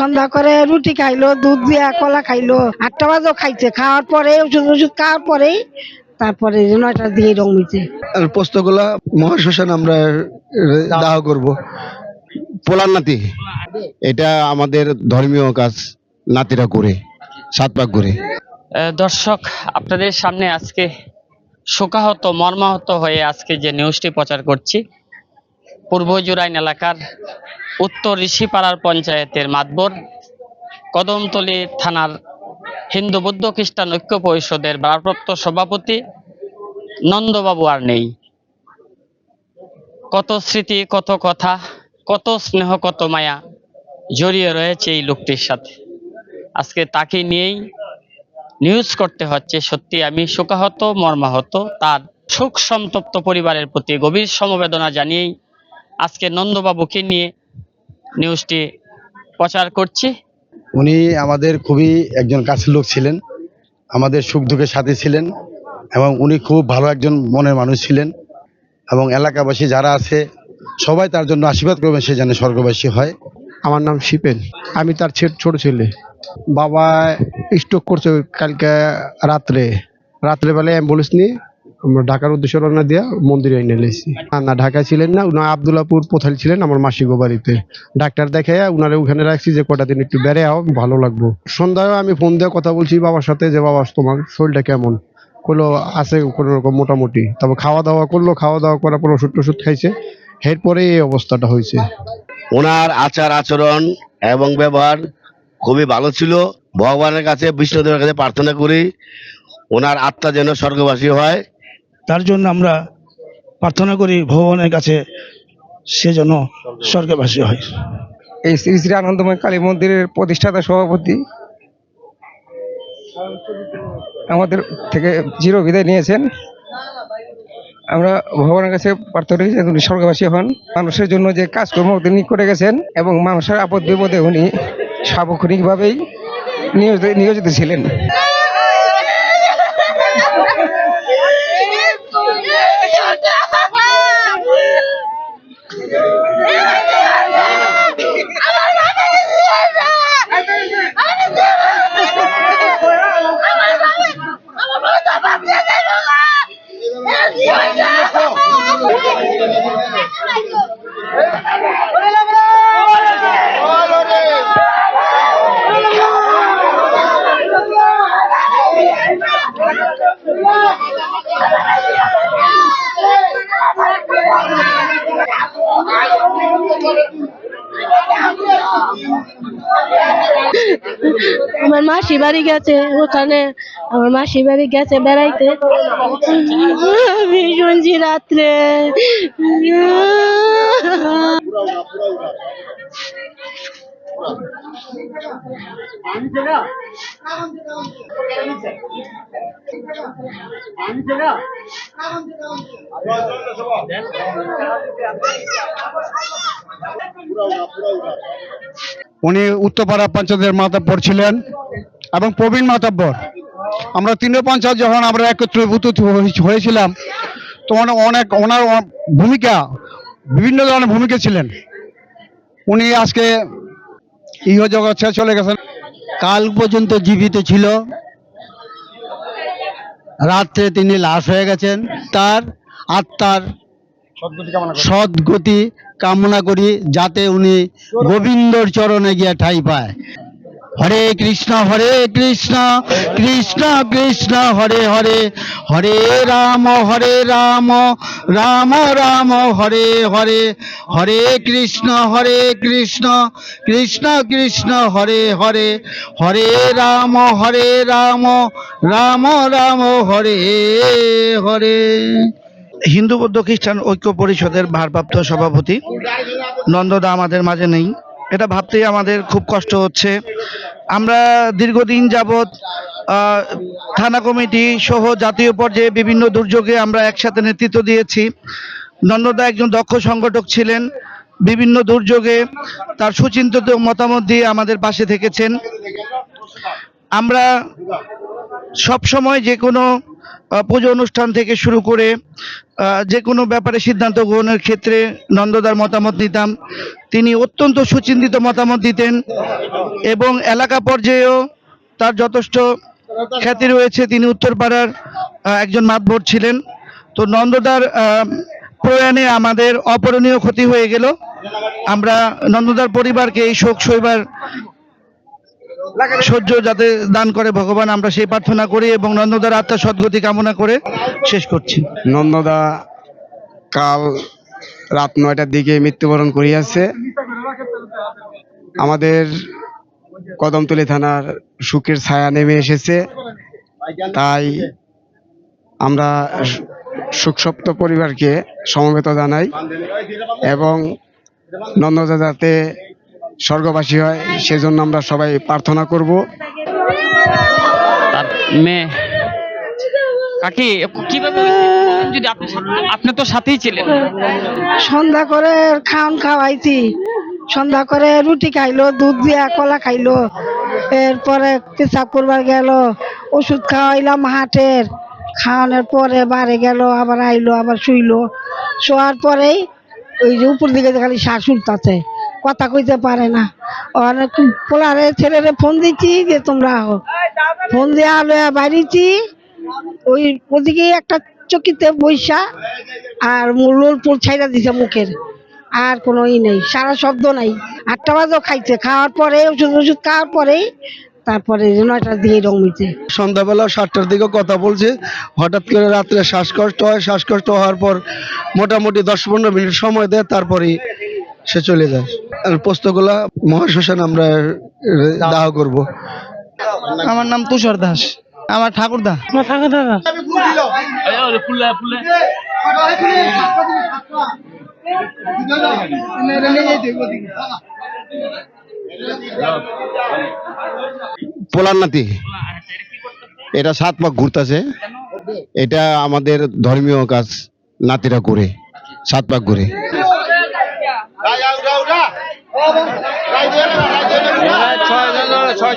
সন্ধ্যা করে রুটি খাইলো দুধ দিয়া কলা খাইলো আটটা বাজেও খাইছে। খাওয়ার পরে ওষুধ ওষুধ খাওয়ার পরেই তারপরে নয়টার দিকে রং হইছে আর পোস্তগুলা মহাশ্মশান আমরা দাহ করব। পোলার নাতি এটা আমাদের ধর্মীয় কাজ নাতিরা করে সাত পাক করে। আহ, দর্শক আপনাদের সামনে আজকে শোকাহত মর্মাহত হয়ে আজকে যে নিউজটি প্রচার করছি পূর্ব জুরাইন এলাকার উত্তর ঋষিপাড়ার পঞ্চায়েতের মাতবর, কদমতলী থানার হিন্দু বৌদ্ধ খ্রিস্টান ঐক্য পরিষদের ভারপ্রাপ্ত সভাপতি নন্দবাবু আর নেই। কত স্মৃতি, কত কথা, কত স্নেহ, কত মায়া জড়িয়ে রয়েছে এই লোকটির সাথে। আজকে তাকে নিয়েই নিউজ করতে হচ্ছে। সত্যি আমি শোকাহত, মর্মাহত, তার শোক সন্তপ্ত পরিবারের প্রতি গভীর সমবেদনা জানিয়েই আজকে নন্দবাবুকে নিয়ে নিউজটি প্রচার করছি। উনি আমাদের খুবই একজন কাছের লোক ছিলেন আমাদের সুখ দুঃখের সাথে ছিলেন এবং উনি খুব ভালো একজন মনের মানুষ ছিলেন এবং এলাকাবাসী যারা আছে সবাই তার জন্য আশীর্বাদ করবেন সে যেন স্বর্গবাসী হয়। আমার নাম শিপেন। আমি তার ছে- ছোট ছেলে। বাবা স্ট্রোক করছে কালকে রাত্রে। রাত্রে বেলায় অ্যাম্বুলেন্স নিয়ে আমরা ঢাকার উদ্দেশ্যে রওনা দিয়া মন্দিরে এনে লেছি না না ঢাকায় ছিলেন না উনি আবদুল্লাপুর পোথাল ছিলেন, আমার মাসিগো বাড়িতে। ডাক্তার দেখে উনারে ওখানে রাখছি যে কটা দিন একটু বেড়ে আও, ভালো লাগবো। সন্ধ্যায় আমি ফোন দিয়ে কথা বলছি বাবার সাথে যে, বাবা, তোমার শরীরটা কেমন? করল আছে কোনো রকম মোটামুটি। তারপর খাওয়া দাওয়া করল খাওয়া দাওয়া করার পর ওষুধ টষুধ খাইছে এরপরে এই অবস্থাটা হয়েছে। ওনার আচার আচরণ এবং ব্যবহার খুবই ভালো ছিল। ভগবানের কাছে, বিষ্ণুদেবের কাছে প্রার্থনা করি, ওনার আত্মা যেন স্বর্গবাসী হয়। তার জন্য আমরা প্রার্থনা করি ভগবানের কাছে সে যেন স্বর্গবাসী হয়। এই শ্রী শ্রী আনন্দময় কালী মন্দিরের প্রতিষ্ঠাতা সভাপতি আমাদের থেকে চির বিদায় নিয়েছেন। আমরা ভগবানের কাছে প্রার্থনা করি উনি স্বর্গবাসী হন। মানুষের জন্য যে কাজকর্ম তিনি করে গেছেন এবং মানুষের আপদ বিপদে উনি সার্বক্ষণিকভাবেই নিয়োজিত নিয়োজিত ছিলেন। আমার মাসি বাড়ি গেছে ওখানে। আমার মাসি বাড়ি গেছে বেড়াইতে। আমি শুনছি রাত্রে। উনি উত্তরপাড়া পঞ্চায়েতের মাতাব্বর ছিলেন এবং প্রবীণ মাতাব্বর। আমরা তিনশো পঞ্চায়েত যখন আমরা একত্রীভূত হয়ে- হয়েছিলাম, তখন অনেক ওনার ভূমিকা বিভিন্ন ধরনের ভূমিকা ছিলেন। উনি আজকে ইহ জগৎ ছেড়ে চলে গেছেন। কাল পর্যন্ত জীবিত ছিল। রাত্রে তিনি লাশ হয়ে গেছেন। তার আত্মার সদ্গতি কামনা করি যাতে উনি গোবিন্দর চরণে গিয়ে ঠাই পায়। হরে কৃষ্ণ হরে কৃষ্ণ কৃষ্ণ কৃষ্ণ, হরে হরে হরে রাম হরে রাম রাম রাম, হরে হরে হরে কৃষ্ণ হরে কৃষ্ণ কৃষ্ণ কৃষ্ণ, হরে হরে হরে রাম হরে রাম রাম রাম, হরে হরে। হিন্দু বৌদ্ধ খ্রিস্টান ঐক্য পরিষদের ভারপ্রাপ্ত সভাপতি। নন্দদা আমাদের মাঝে নেই। এটা ভাবতেই আমাদের খুব কষ্ট হচ্ছে। আমরা দীর্ঘদিন যাবৎ থানা কমিটি সহ জাতীয় পর্যায়ে বিভিন্ন দুর্যোগে আমরা একসাথে নেতৃত্ব দিয়েছি। নন্দদা একজন দক্ষ সংগঠক ছিলেন। বিভিন্ন দুর্যোগে তার সুচিন্তিত মতামত দিয়ে আমাদের পাশে থেকেছেন। আমরা সব সময় যে কোনো পুজো অনুষ্ঠান থেকে শুরু করে যে কোনো ব্যাপারে সিদ্ধান্ত গ্রহণের ক্ষেত্রে নন্দদার মতামত নিতাম। তিনি অত্যন্ত সুচিন্তিত মতামত দিতেন এবং এলাকা পর্যায়েও তার যথেষ্ট খ্যাতি রয়েছে। তিনি উত্তরপাড়ার একজন মাতবর ছিলেন। তো নন্দদার প্রয়াণে আমাদের অপরণীয় ক্ষতি হয়ে গেল। আমরা নন্দদার পরিবারকে এই শোক সইবার সহ্য যাতে দান করে ভগবান, আমরা সেই প্রার্থনা করি এবং নন্দদার আত্মার সদ্গতি কামনা করে শেষ করছি। নন্দদা কাল রাত নয়টার দিকে মৃত্যুবরণ করিয়াছে। আমাদের কদমতলী থানার সুখের ছায়া নেমে এসেছে। তাই আমরা সুখসপ্ত পরিবারকে সমবেত জানাই এবং নন্দদা যাতে স্বর্গবাসী হয় সেজন্য আমরা সবাই প্রার্থনা করব। মেয়ে কাকি কীভাবে যদি আপনি আপনি তো সাথেই ছিলেন। সন্ধ্যা করে খাওন খাওয়াইছি। সন্ধ্যা করে রুটি খাইলো দুধ দিয়া কলা খাইলো। এরপরে পেশাব করবার গেল ওষুধ খাওয়াইলাম হাটের। খাওয়ানোর পরে বাড়ি গেল আবার আইলো আবার শুইলো। শোয়ার পরেই ওই যে উপর দিকে খালি শ্বাস উঠতাছে কথা কইতে পারে না। অনেক পোলারে, ছেলেরে ফোন দিচ্ছি যে তোমরা আহো। ফোন দিয়ে আলো বাড়িছি, ওই ওদিকে একটা চকিতে বৈশা আর মুলোর পুর ছাইড়া দিছে মুখের। আর কোনো ই নেই, সারা শব্দ নাই। আটটা বাজেও খাইছে, খাওয়ার পরে, ওষুধ ওষুধ খাওয়ার পরেই তারপরে নয়টার দিকে রং মিছে সন্ধ্যাবেলা সাতটার দিকে কথা বলছে, হঠাৎ করে রাত্রে শ্বাসকষ্ট হয়, শ্বাসকষ্ট হওয়ার পর মোটামুটি দশ পনেরো মিনিট সময় দেয় তারপরে সে চলে যায়। আর মহাশ্মশান আমরা দাহ করব। আমার নাম তুষার দাস। আমার ঠাকুরদা পোলার নাতি। এটা সাত পাক ঘুরতেছে। এটা আমাদের ধর্মীয় কাজ নাতিরা করে সাত পাক ঘুরে ছয়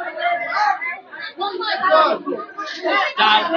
Die